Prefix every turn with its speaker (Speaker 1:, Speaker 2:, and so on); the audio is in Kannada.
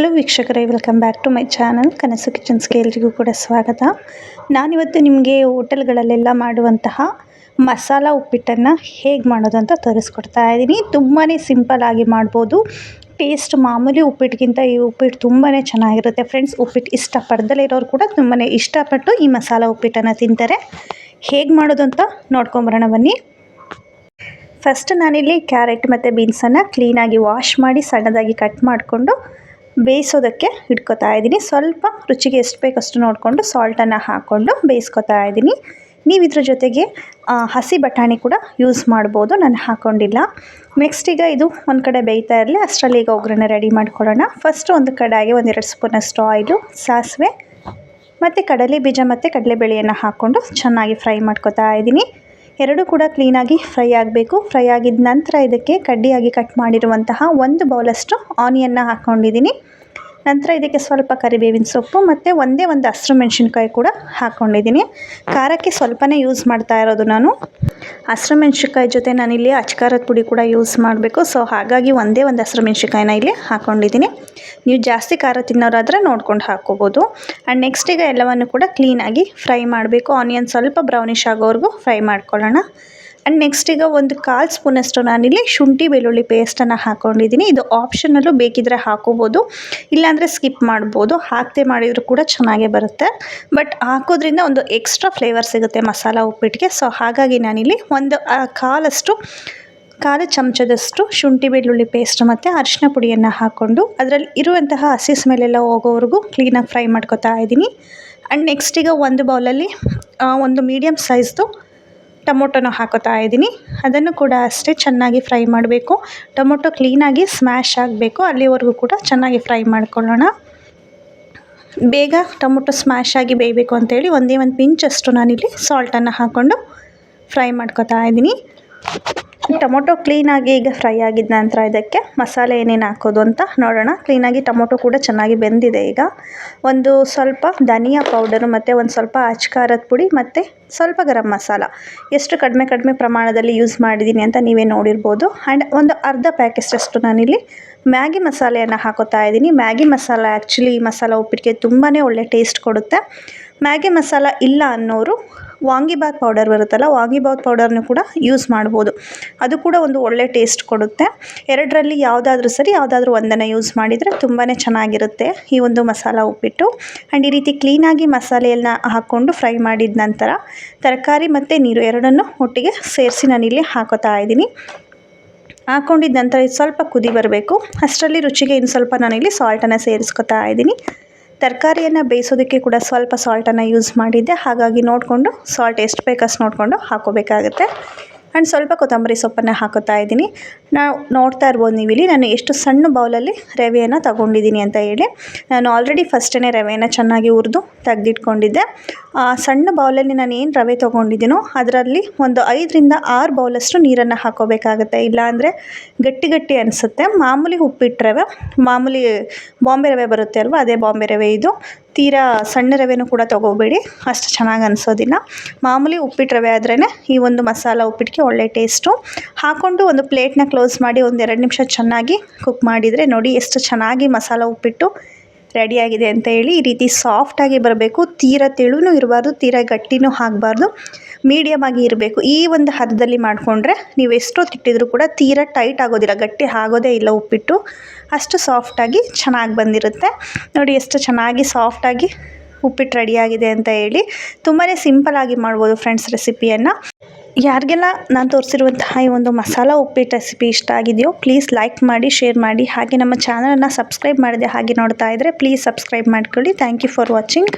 Speaker 1: ಹಲೋ ವೀಕ್ಷಕರೇ welcome back to my channel Kanasu ಕಿಚನ್ಸ್ಗೆ ಎಲ್ರಿಗೂ ಕೂಡ ಸ್ವಾಗತ. ನಾನಿವತ್ತು ನಿಮಗೆ ಹೋಟೆಲ್ಗಳಲ್ಲೆಲ್ಲ ಮಾಡುವಂತಹ ಮಸಾಲ ಉಪ್ಪಿಟ್ಟನ್ನು ಹೇಗೆ ಮಾಡೋದು ಅಂತ ತೋರಿಸ್ಕೊಡ್ತಾ ಇದ್ದೀನಿ. ತುಂಬಾ ಸಿಂಪಲ್ಲಾಗಿ ಮಾಡ್ಬೋದು. ಟೇಸ್ಟ್ ಮಾಮೂಲಿ ಉಪ್ಪಿಟ್ಟಿಗಿಂತ ಈ ಉಪ್ಪಿಟ್ಟು ತುಂಬಾ ಚೆನ್ನಾಗಿರುತ್ತೆ. ಫ್ರೆಂಡ್ಸ್ ಉಪ್ಪಿಟ್ಟು ಇಷ್ಟಪಡ್ದಲೇ ಇರೋರು ಕೂಡ ತುಂಬಾ ಇಷ್ಟಪಟ್ಟು ಈ ಮಸಾಲ ಉಪ್ಪಿಟ್ಟನ್ನು ತಿಂತಾರೆ. ಹೇಗೆ ಮಾಡೋದು ಅಂತ ನೋಡ್ಕೊಂಬರೋಣ ಬನ್ನಿ. ಫಸ್ಟ್ ನಾನಿಲ್ಲಿ ಕ್ಯಾರೆಟ್ ಮತ್ತು ಬೀನ್ಸನ್ನು ಕ್ಲೀನಾಗಿ ವಾಶ್ ಮಾಡಿ ಸಣ್ಣದಾಗಿ ಕಟ್ ಮಾಡಿಕೊಂಡು ಬೇಯಿಸೋದಕ್ಕೆ ಇಟ್ಕೊತಾ ಇದ್ದೀನಿ. ಸ್ವಲ್ಪ ರುಚಿಗೆ ಎಷ್ಟು ಬೇಕಷ್ಟು ನೋಡಿಕೊಂಡು ಸಾಲ್ಟನ್ನು ಹಾಕ್ಕೊಂಡು ಬೇಯಿಸ್ಕೊತಾ ಇದ್ದೀನಿ. ನೀವು ಇದ್ರ ಜೊತೆಗೆ ಹಸಿ ಬಟಾಣಿ ಕೂಡ ಯೂಸ್ ಮಾಡ್ಬೋದು. ನಾನು ಹಾಕ್ಕೊಂಡಿಲ್ಲ ನೆಕ್ಸ್ಟ್ ಈಗ ಇದು ಒಂದು ಕಡೆ ಬೇಯ್ತಾ ಇರಲಿ. ಅಷ್ಟರಲ್ಲಿ ಈಗ ಒಗ್ಗರಣೆ ರೆಡಿ ಮಾಡ್ಕೊಳ್ಳೋಣ. ಫಸ್ಟ್ ಒಂದು ಕಡಾಯಿಗೆ ಒಂದೆರಡು ಸ್ಪೂನಷ್ಟು ಆಯಿಲು ಸಾಸಿವೆ, ಮತ್ತು ಕಡಲೆ ಬೀಜ ಮತ್ತು ಕಡಲೆಬೇಳೆಯನ್ನು ಹಾಕ್ಕೊಂಡು ಚೆನ್ನಾಗಿ ಫ್ರೈ ಮಾಡ್ಕೊತಾ ಇದ್ದೀನಿ. ಎರಡು ಕೂಡ ಕ್ಲೀನಾಗಿ ಫ್ರೈ ಆಗಬೇಕು. ಫ್ರೈ ಆಗಿದ ನಂತರ ಇದಕ್ಕೆ ಕಡ್ಡಿಯಾಗಿ ಕಟ್ ಮಾಡಿರುವಂತಹ ಒಂದು ಬೌಲಷ್ಟು ಆನಿಯನ್ನ ಹಾಕ್ಕೊಂಡಿದ್ದೀನಿ ನಂತರ ಇದಕ್ಕೆ ಸ್ವಲ್ಪ ಕರಿಬೇವಿನ ಸೊಪ್ಪು ಮತ್ತು ಒಂದೇ ಒಂದು ಹಸಿರು ಮೆಣಸಿನ್ಕಾಯಿ ಕೂಡ ಹಾಕ್ಕೊಂಡಿದ್ದೀನಿ ಖಾರಕ್ಕೆ ಸ್ವಲ್ಪನೇ ಯೂಸ್ ಮಾಡ್ತಾ ಇರೋದು ನಾನು. ಹಸಿರು ಮೆಣಸಿನ್ಕಾಯಿ ಜೊತೆ ನಾನಿಲ್ಲಿ ಅಚ್ಕಾರದ ಪುಡಿ ಕೂಡ ಯೂಸ್ ಮಾಡಬೇಕು. ಸೊ ಹಾಗಾಗಿ ಒಂದೇ ಒಂದು ಹಸಿರು ಮೆಣಸಿನ್ಕಾಯಿನ ಇಲ್ಲಿ ಹಾಕ್ಕೊಂಡಿದ್ದೀನಿ ನೀವು ಜಾಸ್ತಿ ಖಾರ ತಿನ್ನೋರಾದರೆ ನೋಡ್ಕೊಂಡು ಹಾಕ್ಕೋಬೋದು ಆ್ಯಂಡ್ ನೆಕ್ಸ್ಟ್ ಈಗ ಎಲ್ಲವನ್ನು ಕೂಡ ಕ್ಲೀನಾಗಿ ಫ್ರೈ ಮಾಡಬೇಕು. ಆನಿಯನ್ ಸ್ವಲ್ಪ ಬ್ರೌನಿಷ್ ಆಗೋವರೆಗೂ ಫ್ರೈ ಮಾಡ್ಕೊಳ್ಳೋಣ. ಆ್ಯಂಡ್ ನೆಕ್ಸ್ಟ್ ಈಗ ಒಂದು ಕಾಲು ಸ್ಪೂನಷ್ಟು ನಾನಿಲ್ಲಿ ಶುಂಠಿ ಬೆಳ್ಳುಳ್ಳಿ ಪೇಸ್ಟನ್ನು ಹಾಕ್ಕೊಂಡಿದ್ದೀನಿ ಇದು ಆಪ್ಷನಲ್ಲೂ ಬೇಕಿದ್ದರೆ ಹಾಕೋಬೋದು. ಇಲ್ಲಾಂದರೆ ಸ್ಕಿಪ್ ಮಾಡ್ಬೋದು. ಹಾಕದೆ ಮಾಡಿದರೂ ಕೂಡ ಚೆನ್ನಾಗೇ ಬರುತ್ತೆ. ಬಟ್ ಹಾಕೋದ್ರಿಂದ ಒಂದು ಎಕ್ಸ್ಟ್ರಾ ಫ್ಲೇವರ್ ಸಿಗುತ್ತೆ ಮಸಾಲ ಉಪ್ಪಿಟ್ಟಿಗೆ ಸೊ ಹಾಗಾಗಿ ನಾನಿಲ್ಲಿ ಒಂದು ಕಾಲಷ್ಟು, ಕಾಲು ಚಮಚದಷ್ಟು ಶುಂಠಿ ಬೆಳ್ಳುಳ್ಳಿ ಪೇಸ್ಟ್ ಮತ್ತು ಅರಿಶಿನ ಪುಡಿಯನ್ನು ಹಾಕ್ಕೊಂಡು ಅದರಲ್ಲಿ ಇರುವಂತಹ ಹಸಿ ಸ್ಮೆಲ್ಲೆಲ್ಲ ಹೋಗೋವರೆಗೂ ಕ್ಲೀನಾಗಿ ಫ್ರೈ ಮಾಡ್ಕೊತಾ ಇದ್ದೀನಿ ಆ್ಯಂಡ್ ನೆಕ್ಸ್ಟ್ ಈಗ ಒಂದು ಬೌಲಲ್ಲಿ ಒಂದು ಮೀಡಿಯಮ್ ಸೈಜ್ದು ಟೊಮೊಟೊನ ಹಾಕೋತಾ ಇದ್ದೀನಿ. ಅದನ್ನು ಕೂಡ ಅಷ್ಟೇ ಚೆನ್ನಾಗಿ ಫ್ರೈ ಮಾಡಬೇಕು. ಟೊಮೊಟೊ ಕ್ಲೀನಾಗಿ ಸ್ಮ್ಯಾಶ್ ಆಗಬೇಕು. ಅಲ್ಲಿವರೆಗೂ ಕೂಡ ಚೆನ್ನಾಗಿ ಫ್ರೈ ಮಾಡ್ಕೊಳ್ಳೋಣ. ಬೇಗ ಟೊಮೊಟೊ ಸ್ಮ್ಯಾಶ್ ಆಗಿ ಬೇಯಬೇಕು ಅಂತೇಳಿ ಒಂದೇ ಒಂದು ಪಿಂಚಷ್ಟು ನಾನಿಲ್ಲಿ ಸಾಲ್ಟನ್ನು ಹಾಕ್ಕೊಂಡು ಫ್ರೈ ಮಾಡ್ಕೊತಾ ಇದ್ದೀನಿ. ಟೊಮೊಟೊ ಕ್ಲೀನಾಗಿ ಈಗ ಫ್ರೈ ಆಗಿದ ನಂತರ ಇದಕ್ಕೆ ಮಸಾಲೆ ಏನೇನು ಹಾಕೋದು ಅಂತ ನೋಡೋಣ. ಕ್ಲೀನಾಗಿ ಟೊಮೊಟೊ ಕೂಡ ಚೆನ್ನಾಗಿ ಬೆಂದಿದೆ ಈಗ. ಒಂದು ಸ್ವಲ್ಪ ಧನಿಯಾ ಪೌಡರು ಮತ್ತು ಒಂದು ಸ್ವಲ್ಪ ಅಚ್ಕಾರದ ಪುಡಿ ಮತ್ತು ಸ್ವಲ್ಪ ಗರಂ ಮಸಾಲ. ಎಷ್ಟು ಕಡಿಮೆ ಕಡಿಮೆ ಪ್ರಮಾಣದಲ್ಲಿ ಯೂಸ್ ಮಾಡಿದ್ದೀನಿ ಅಂತ ನೀವೇ ನೋಡಿರ್ಬೋದು. ಆ್ಯಂಡ್ ಒಂದು ಅರ್ಧ ಪ್ಯಾಕೆಸ್ಟಷ್ಟು ನಾನಿಲ್ಲಿ ಮ್ಯಾಗಿ ಮಸಾಲೆಯನ್ನು ಹಾಕೋತಾ ಇದ್ದೀನಿ. ಮ್ಯಾಗಿ ಮಸಾಲ ಆ್ಯಕ್ಚುಲಿ ಮಸಾಲ ಉಪ್ಪಿಟ್ಟಿಗೆ ತುಂಬಾ ಒಳ್ಳೆ ಟೇಸ್ಟ್ ಕೊಡುತ್ತೆ. ಮ್ಯಾಗಿ ಮಸಾಲ ಇಲ್ಲ ಅನ್ನೋರು ವಾಂಗಿಬಾತ್ ಪೌಡರ್ ಬರುತ್ತಲ್ಲ ವಾಂಗಿಬಾತ್ ಪೌಡರ್ನೂ ಕೂಡ ಯೂಸ್ ಮಾಡ್ಬೋದು. ಅದು ಕೂಡ ಒಂದು ಒಳ್ಳೆ ಟೇಸ್ಟ್ ಕೊಡುತ್ತೆ. ಎರಡರಲ್ಲಿ ಯಾವುದಾದ್ರೂ ಸರಿ ಯಾವುದಾದ್ರೂ ಒಂದನ್ನು ಯೂಸ್ ಮಾಡಿದರೆ ತುಂಬಾ ಚೆನ್ನಾಗಿರುತ್ತೆ ಈ ಒಂದು ಮಸಾಲ ಉಪ್ಪಿಟ್ಟು. ಆ್ಯಂಡ್ ಈ ರೀತಿ ಕ್ಲೀನಾಗಿ ಮಸಾಲೆಯನ್ನ ಹಾಕ್ಕೊಂಡು ಫ್ರೈ ಮಾಡಿದ ನಂತರ ತರಕಾರಿ ಮತ್ತು ನೀರು ಎರಡನ್ನೂ ಒಟ್ಟಿಗೆ ಸೇರಿಸಿ ನಾನಿಲ್ಲಿ ಹಾಕೋತಾ ಇದ್ದೀನಿ. ಹಾಕ್ಕೊಂಡಿದ್ದ ನಂತರ ಸ್ವಲ್ಪ ಕುದಿ ಬರಬೇಕು. ಅಷ್ಟರಲ್ಲಿ ರುಚಿಗೆ ಇನ್ನು ಸ್ವಲ್ಪ ನಾನಿಲ್ಲಿ ಸಾಲ್ಟನ್ನು ಸೇರಿಸ್ಕೊತಾ ಇದ್ದೀನಿ. ತರಕಾರಿಯನ್ನು ಬೇಯಿಸೋದಕ್ಕೆ ಕೂಡ ಸ್ವಲ್ಪ ಸಾಲ್ಟನ್ನು ಯೂಸ್ ಮಾಡಿದ್ದೆ. ಹಾಗಾಗಿ ನೋಡಿಕೊಂಡು ಸಾಲ್ಟ್ ಎಷ್ಟು ಬೇಕಷ್ಟು ನೋಡಿಕೊಂಡು ಹಾಕೋಬೇಕಾಗುತ್ತೆ. ಆ್ಯಂಡ್ ಸ್ವಲ್ಪ ಕೊತ್ತಂಬರಿ ಸೊಪ್ಪನ್ನು ಹಾಕೋತಾ ಇದ್ದೀನಿ. ನಾವು ನೋಡ್ತಾ ಇರ್ಬೋದು ನೀವು ಇಲ್ಲಿ ನಾನು ಎಷ್ಟು ಸಣ್ಣ ಬೌಲಲ್ಲಿ ರವೆಯನ್ನು ತಗೊಂಡಿದ್ದೀನಿ ಅಂತ ಹೇಳಿ. ನಾನು ಆಲ್ರೆಡಿ ಫಸ್ಟೇ ರವೆಯನ್ನು ಚೆನ್ನಾಗಿ ಹುರಿದು ತೆಗೆದಿಟ್ಕೊಂಡಿದ್ದೆ. ಆ ಸಣ್ಣ ಬೌಲಲ್ಲಿ ನಾನು ಏನು ರವೆ ತೊಗೊಂಡಿದ್ದೀನೋ ಅದರಲ್ಲಿ ಒಂದು ಐದರಿಂದ ಆರು ಬೌಲಷ್ಟು ನೀರನ್ನು ಹಾಕೋಬೇಕಾಗುತ್ತೆ. ಇಲ್ಲಾಂದರೆ ಗಟ್ಟಿ ಗಟ್ಟಿ ಅನಿಸುತ್ತೆ. ಮಾಮೂಲಿ ಉಪ್ಪಿಟ್ಟು ರವೆ, ಮಾಮೂಲಿ ಬಾಂಬೆ ರವೆ ಬರುತ್ತೆ ಅಲ್ವಾ? ಅದೇ ಬಾಂಬೆ ರವೆ ಇದು. ತೀರಾ ಸಣ್ಣ ರವೆನೂ ಕೂಡ ತೊಗೋಬೇಡಿ. ಅಷ್ಟು ಚೆನ್ನಾಗಿ ಅನಿಸೋದಿಲ್ಲ. ಮಾಮೂಲಿ ಉಪ್ಪಿಟ್ಟು ರವೆ ಆದ್ರೇ ಈ ಒಂದು ಮಸಾಲ ಉಪ್ಪಿಟ್ಟಿಗೆ ಒಳ್ಳೆ ಟೇಸ್ಟು ಹಾಕ್ಕೊಂಡು ಒಂದು ಪ್ಲೇಟ್ನ ಕ್ಲೋಸ್ ಮಾಡಿ ಒಂದು ಎರಡು ನಿಮಿಷ ಚೆನ್ನಾಗಿ ಕುಕ್ ಮಾಡಿದರೆ ನೋಡಿ ಎಷ್ಟು ಚೆನ್ನಾಗಿ ಮಸಾಲ ಉಪ್ಪಿಟ್ಟು ರೆಡಿಯಾಗಿದೆ ಅಂತ ಹೇಳಿ ಈ ರೀತಿ ಸಾಫ್ಟಾಗಿ ಬರಬೇಕು. ತೀರ ತೆಳುನೂ ಇರಬಾರ್ದು, ತೀರ ಗಟ್ಟಿನೂ ಆಗಬಾರ್ದು. ಮೀಡಿಯಮ್ ಆಗಿ ಇರಬೇಕು. ಈ ಒಂದು ಹದದಲ್ಲಿ ಮಾಡಿಕೊಂಡ್ರೆ ನೀವು ಎಷ್ಟೋ ತಿಟ್ಟಿದ್ರು ಕೂಡ ತೀರ ಟೈಟ್ ಆಗೋದಿಲ್ಲ, ಗಟ್ಟಿ ಆಗೋದೇ ಇಲ್ಲ ಉಪ್ಪಿಟ್ಟು. ಅಷ್ಟು ಸಾಫ್ಟಾಗಿ ಚೆನ್ನಾಗಿ ಬಂದಿರುತ್ತೆ. ನೋಡಿ ಎಷ್ಟು ಚೆನ್ನಾಗಿ ಸಾಫ್ಟಾಗಿ ಉಪ್ಪಿಟ್ಟು ರೆಡಿಯಾಗಿದೆ ಅಂತ ಹೇಳಿ. ತುಂಬಾ ಆಗಿ ಮಾಡ್ಬೋದು ಫ್ರೆಂಡ್ಸ್ ರೆಸಿಪಿಯನ್ನು ಯಾರಿಗೆಲ್ಲ ನಾನು ತೋರಿಸಿರುವಂತಹ ಈ ಒಂದು ಮಸಾಲ ಉಪ್ಪಿಟ್ಟು ರೆಸಿಪಿ ಇಷ್ಟ ಆಗಿದೆಯೋ ಪ್ಲೀಸ್ ಲೈಕ್ ಮಾಡಿ ಶೇರ್ ಮಾಡಿ, ಹಾಗೆ ನಮ್ಮ ಚಾನಲನ್ನು ಸಬ್ಸ್ಕ್ರೈಬ್ ಮಾಡಿದೆ ಹಾಗೆ ನೋಡ್ತಾ ಇದ್ದರೆ ಪ್ಲೀಸ್ ಸಬ್ಸ್ಕ್ರೈಬ್ ಮಾಡ್ಕೊಳ್ಳಿ. Thank you for watching